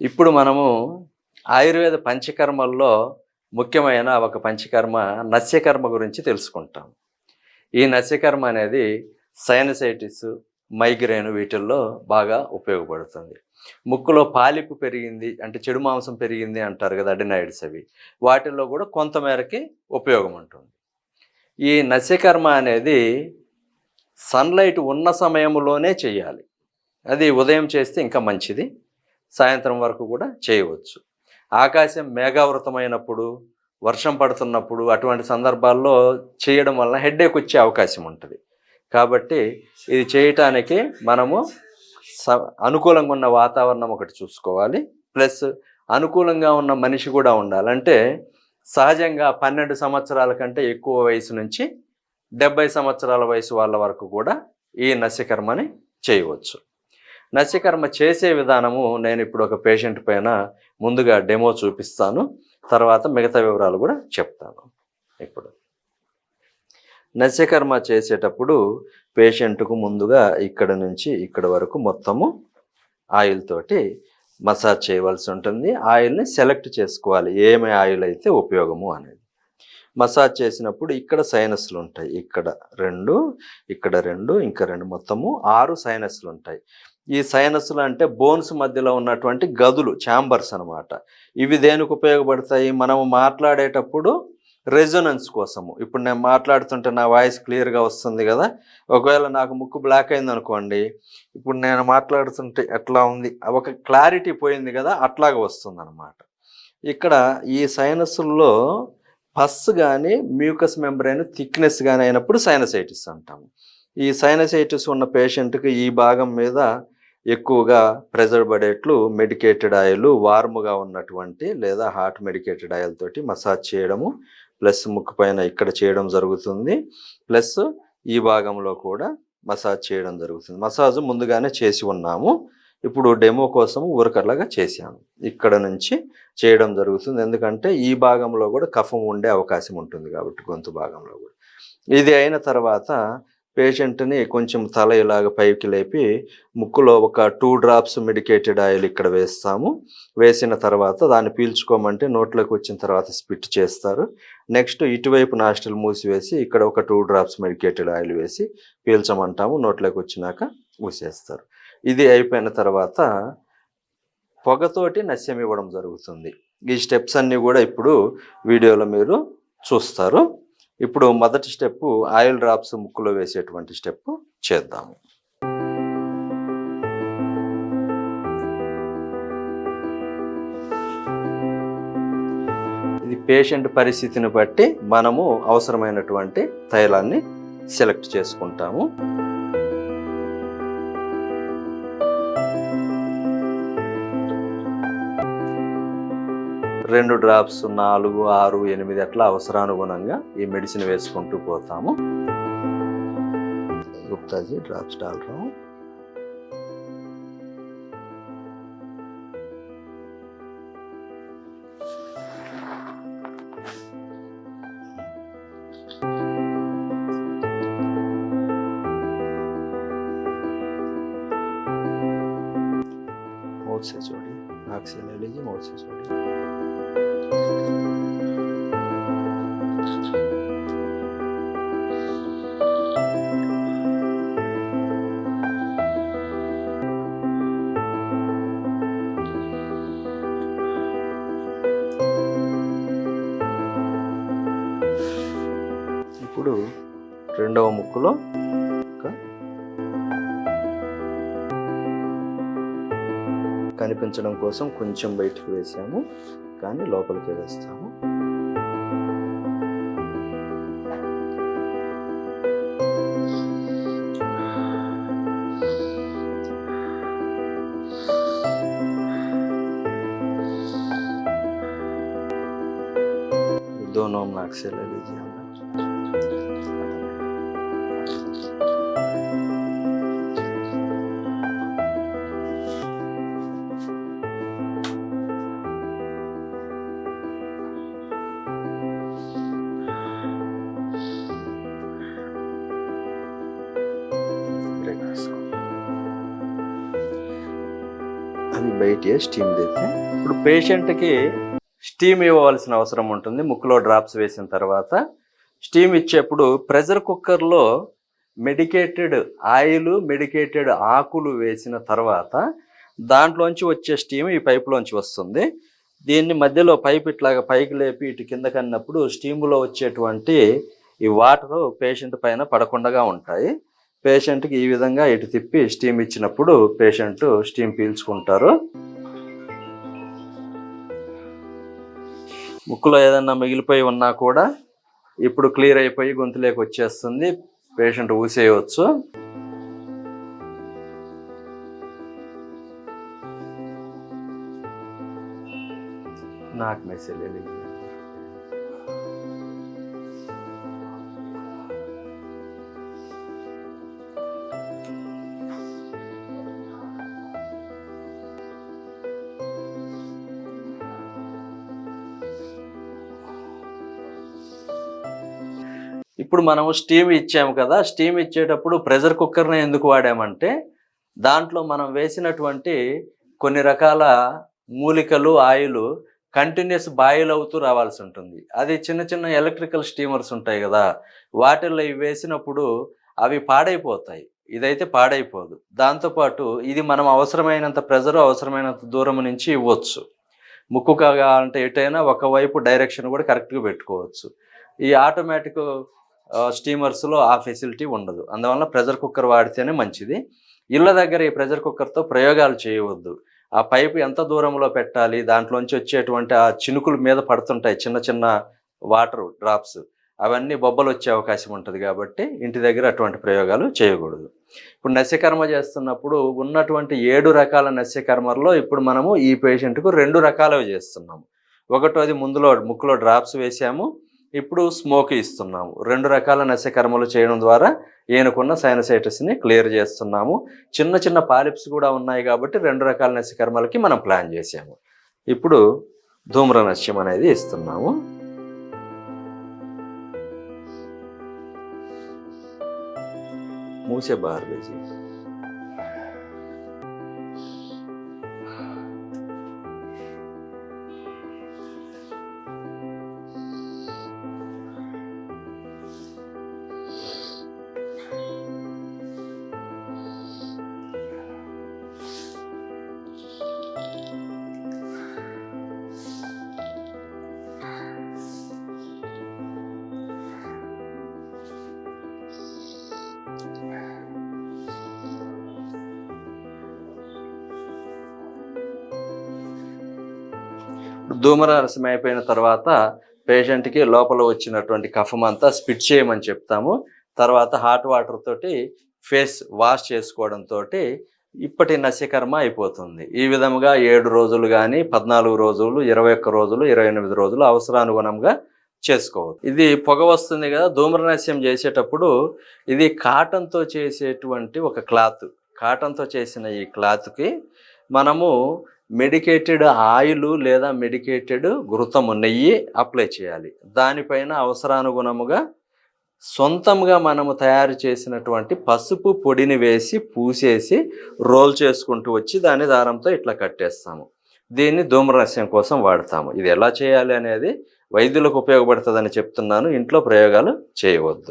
ఇప్పుడు మనము ఆయుర్వేద పంచకర్మల్లో ముఖ్యమైన ఒక పంచకర్మ నస్యకర్మ గురించి తెలుసుకుంటాం. ఈ నస్యకర్మ అనేది సైనసైటిస్ మైగ్రేన్ వీటిల్లో బాగా ఉపయోగపడుతుంది. ముక్కులో పాలిపు పెరిగింది అంటే చెడు మాంసం పెరిగింది అంటారు కదా అడినాయిడ్స్ అవి. వాటిల్లో కూడా కొంతమేరకి ఉపయోగం ఉంటుంది. ఈ నస్యకర్మ అనేది సన్లైట్ ఉన్న సమయంలోనే చేయాలి. అది ఉదయం చేస్తే ఇంకా మంచిది. సాయంత్రం వరకు కూడా చేయవచ్చు. ఆకాశం మేఘావృతమైనప్పుడు వర్షం పడుతున్నప్పుడు అటువంటి సందర్భాల్లో చేయడం వలన హెడ్ఏక్ వచ్చే అవకాశం ఉంటుంది. కాబట్టి ఇది చేయటానికి మనము స అనుకూలంగా ఉన్న వాతావరణం ఒకటి చూసుకోవాలి. ప్లస్ అనుకూలంగా ఉన్న మనిషి కూడా ఉండాలంటే సహజంగా పన్నెండు సంవత్సరాల కంటే ఎక్కువ వయసు నుంచి డెబ్బై సంవత్సరాల వయసు వాళ్ళ వరకు కూడా ఈ నస్యకర్మని చేయవచ్చు. నస్యకర్మ చేసే విధానము నేను ఇప్పుడు ఒక పేషెంట్ పైన ముందుగా డెమో చూపిస్తాను. తర్వాత మిగతా వివరాలు కూడా చెప్తాను. ఇప్పుడు నస్యకర్మ చేసేటప్పుడు పేషెంట్కు ముందుగా ఇక్కడ నుంచి ఇక్కడ వరకు మొత్తము ఆయిల్ తోటి మసాజ్ చేయవలసి ఉంటుంది. ఆయిల్ని సెలెక్ట్ చేసుకోవాలి. ఏమి ఆయిల్ అయితే ఉపయోగము అనేది. మసాజ్ చేసినప్పుడు ఇక్కడ సైనస్లు ఉంటాయి. ఇక్కడ రెండు ఇక్కడ రెండు ఇంకా రెండు మొత్తము ఆరు సైనస్లు ఉంటాయి. ఈ సైనస్లు అంటే బోన్స్ మధ్యలో ఉన్నటువంటి గదులు ఛాంబర్స్ అన్నమాట. ఇవి దేనికి ఉపయోగపడతాయి? మనము మాట్లాడేటప్పుడు రెజొనెన్స్ కోసము. ఇప్పుడు నేను మాట్లాడుతుంటే నా వాయిస్ క్లియర్గా వస్తుంది కదా? ఒకవేళ నాకు ముక్కు బ్లాక్ అయింది అనుకోండి ఇప్పుడు నేను మాట్లాడుతుంటే ఎట్లా ఉంది? ఒక క్లారిటీ పోయింది కదా? అట్లాగా వస్తుంది అనమాట ఇక్కడ ఈ సైనస్ల్లో పస్ కానీ మ్యూకస్ మెంబ్రైన్ థిక్నెస్ కానీ అయినప్పుడు సైనసైటిస్ అంటాము. ఈ సైనసైటిస్ ఉన్న పేషెంట్కి ఈ భాగం మీద ఎక్కువగా ప్రెజర్ పడేట్లు మెడికేటెడ్ ఆయిల్ వార్మ్గా ఉన్నటువంటి లేదా హాట్ మెడికేటెడ్ ఆయిల్ తోటి మసాజ్ చేయడము ప్లస్ ముక్కు పైన ఇక్కడ చేయడం జరుగుతుంది. ప్లస్ ఈ భాగంలో కూడా మసాజ్ చేయడం జరుగుతుంది. మసాజ్ ముందుగానే చేసి ఉన్నాము. ఇప్పుడు డెమో కోసం ఊరకట్లాగా చేశాను. ఇక్కడ నుంచి చేయడం జరుగుతుంది. ఎందుకంటే ఈ భాగంలో కూడా కఫం ఉండే అవకాశం ఉంటుంది కాబట్టి గొంతు భాగంలో కూడా. ఇది అయిన తర్వాత పేషెంట్ని కొంచెం తల ఇలాగ పైకి లేపి ముక్కులో ఒక టూ డ్రాప్స్ మెడికేటెడ్ ఆయిల్ ఇక్కడ వేస్తాము. వేసిన తర్వాత దాన్ని పీల్చుకోమంటే నోట్లోకి వచ్చిన తర్వాత స్పిట్ చేస్తారు. నెక్స్ట్ ఇటువైపు నాస్టల్ మూసివేసి ఇక్కడ ఒక టూ డ్రాప్స్ మెడికేటెడ్ ఆయిల్ వేసి పీల్చమంటాము. నోట్లోకి వచ్చినాక మూసేస్తారు. ఇది అయిపోయిన తర్వాత పొగతోటి నస్యం ఇవ్వడం జరుగుతుంది. ఈ స్టెప్స్ అన్నీ కూడా ఇప్పుడు వీడియోలో మీరు చూస్తారు. ఇప్పుడు మొదటి స్టెప్ ఆయిల్ డ్రాప్స్ ముక్కులో వేసేటువంటి స్టెప్ చేద్దాము. ఇది పేషెంట్ పరిస్థితిని బట్టి మనము అవసరమైనటువంటి తైలాన్ని సెలెక్ట్ చేసుకుంటాము. రెండు డ్రాప్స్ నాలుగు ఆరు ఎనిమిది అట్లా అవసరానుగుణంగా ఈ మెడిసిన్ వేసుకుంటూ పోతాము గుప్తాజీ డ్రాప్స్ డాల్ रहा हूं मौत से छोड़िए नाक से ले लीजिए मौत से छोड़िए కనిపించడం కోసం కొంచెం బయటకు వేసాము కానీ లోపలికి వేస్తాము दोनों नाक से ले लीजिए వెయిట్ చేసి స్టీమ్ తీస్తే ఇప్పుడు పేషెంట్కి స్టీమ్ ఇవ్వవలసిన అవసరం ఉంటుంది. ముక్కులో డ్రాప్స్ వేసిన తర్వాత స్టీమ్ ఇచ్చేప్పుడు ప్రెషర్ కుక్కర్లో మెడికేటెడ్ ఆయిల్ మెడికేటెడ్ ఆకులు వేసిన తర్వాత దాంట్లోంచి వచ్చే స్టీమ్ ఈ పైపులోంచి వస్తుంది. దీన్ని మధ్యలో పైప్ ఇట్లాగా పైకి లేపి ఇటు కింద కన్నప్పుడు స్టీములో వచ్చేటువంటి ఈ వాటర్ పేషెంట్ పైన పడకుండా ఉంటాయి. పేషెంట్కి ఈ విధంగా ఇటు తిప్పి స్టీమ్ ఇచ్చినప్పుడు పేషెంట్ స్టీమ్ పీల్చుకుంటారు. ముక్కులో ఏదన్నా మిగిలిపోయి ఉన్నా కూడా ఇప్పుడు క్లియర్ అయిపోయి గొంతులోకి వచ్చేస్తుంది. పేషెంట్ ఊసేయవచ్చు నాకు మెసేజ్ ఇప్పుడు మనము స్టీమ్ ఇచ్చాము కదా స్టీమ్ ఇచ్చేటప్పుడు ప్రెషర్ కుక్కర్ని ఎందుకు వాడామంటే దాంట్లో మనం వేసినటువంటి కొన్ని రకాల మూలికలు ఆయిల్ కంటిన్యూస్ బాయిల్ అవుతూ రావాల్సి ఉంటుంది. అది చిన్న చిన్న ఎలక్ట్రికల్ స్టీమర్స్ ఉంటాయి కదా వాటిల్లో ఇవి వేసినప్పుడు అవి పాడైపోతాయి. ఇదైతే పాడైపోదు. దాంతోపాటు ఇది మనం అవసరమైనంత ప్రెజర్ అవసరమైనంత దూరం నుంచి ఇవ్వచ్చు. ముక్కు కావాలంటే ఎటైనా ఒకవైపు డైరెక్షన్ కూడా కరెక్ట్గా పెట్టుకోవచ్చు. ఈ ఆటోమేటిక్ స్టీమర్స్లో ఆ ఫెసిలిటీ ఉండదు. అందువల్ల ప్రెషర్ కుక్కర్ వాడితేనే మంచిది. ఇళ్ళ దగ్గర ఈ ప్రెషర్ కుక్కర్తో ప్రయోగాలు చేయవద్దు. ఆ పైపు ఎంత దూరంలో పెట్టాలి దాంట్లోంచి వచ్చేటువంటి ఆ చినుకుల మీద పడుతుంటాయి చిన్న చిన్న వాటర్ డ్రాప్స్. అవన్నీ బొబ్బలు వచ్చే అవకాశం ఉంటుంది కాబట్టి ఇంటి దగ్గర అటువంటి ప్రయోగాలు చేయకూడదు. ఇప్పుడు నస్యకర్మ చేస్తున్నప్పుడు ఉన్నటువంటి ఏడు రకాల నస్యకర్మల్లో ఇప్పుడు మనము ఈ పేషెంట్కు రెండు రకాలవి చేస్తున్నాము. ఒకటోది ముందులో ముక్కులో డ్రాప్స్ వేసాము. ఇప్పుడు స్మోక్ ఇస్తున్నాము. రెండు రకాల నశకర్మలు చేయడం ద్వారా ఈయనకున్న సైనసైటిస్ని క్లియర్ చేస్తున్నాము. చిన్న చిన్న పాలిప్స్ కూడా ఉన్నాయి కాబట్టి రెండు రకాల నశకర్మలకి మనం ప్లాన్ చేసాము. ఇప్పుడు ధూమ్ర నశ్యం అనేది ఇస్తున్నాము. మూసే బార్బేజీ. ధూమరసం అయిపోయిన తర్వాత పేషెంట్కి లోపల వచ్చినటువంటి కఫం అంతా స్పిట్ చేయమని చెప్తాము. తర్వాత హాట్ వాటర్ తోటి ఫేస్ వాష్ చేసుకోవడంతో ఇప్పటి నస్యకర్మ అయిపోతుంది. ఈ విధంగా ఏడు రోజులు కానీ పద్నాలుగు రోజులు ఇరవై ఒక్క రోజులు ఇరవై ఎనిమిది రోజులు అవసరానుగుణంగా చేసుకోవచ్చు. ఇది పొగ వస్తుంది కదా ధూమ్రనస్యం చేసేటప్పుడు ఇది కాటన్తో చేసేటువంటి ఒక క్లాత్. కాటన్తో చేసిన ఈ క్లాత్కి మనము మెడికేటెడ్ ఆయిల్ లేదా మెడికేటెడ్ ఘృతము నెయ్యి అప్లై చేయాలి. దానిపైన అవసరానుగుణముగా సొంతంగా మనము తయారు చేసినటువంటి పసుపు పొడిని వేసి పూసేసి రోల్ చేసుకుంటూ వచ్చి దాని దారంతో ఇట్లా కట్టేస్తాము. దీన్ని ధూమ్రరస్యం కోసం వాడతాము. ఇది ఎలా చేయాలి అనేది వైద్యులకు ఉపయోగపడుతుందని చెప్తున్నాను. ఇంట్లో ప్రయోగాలు చేయవద్దు.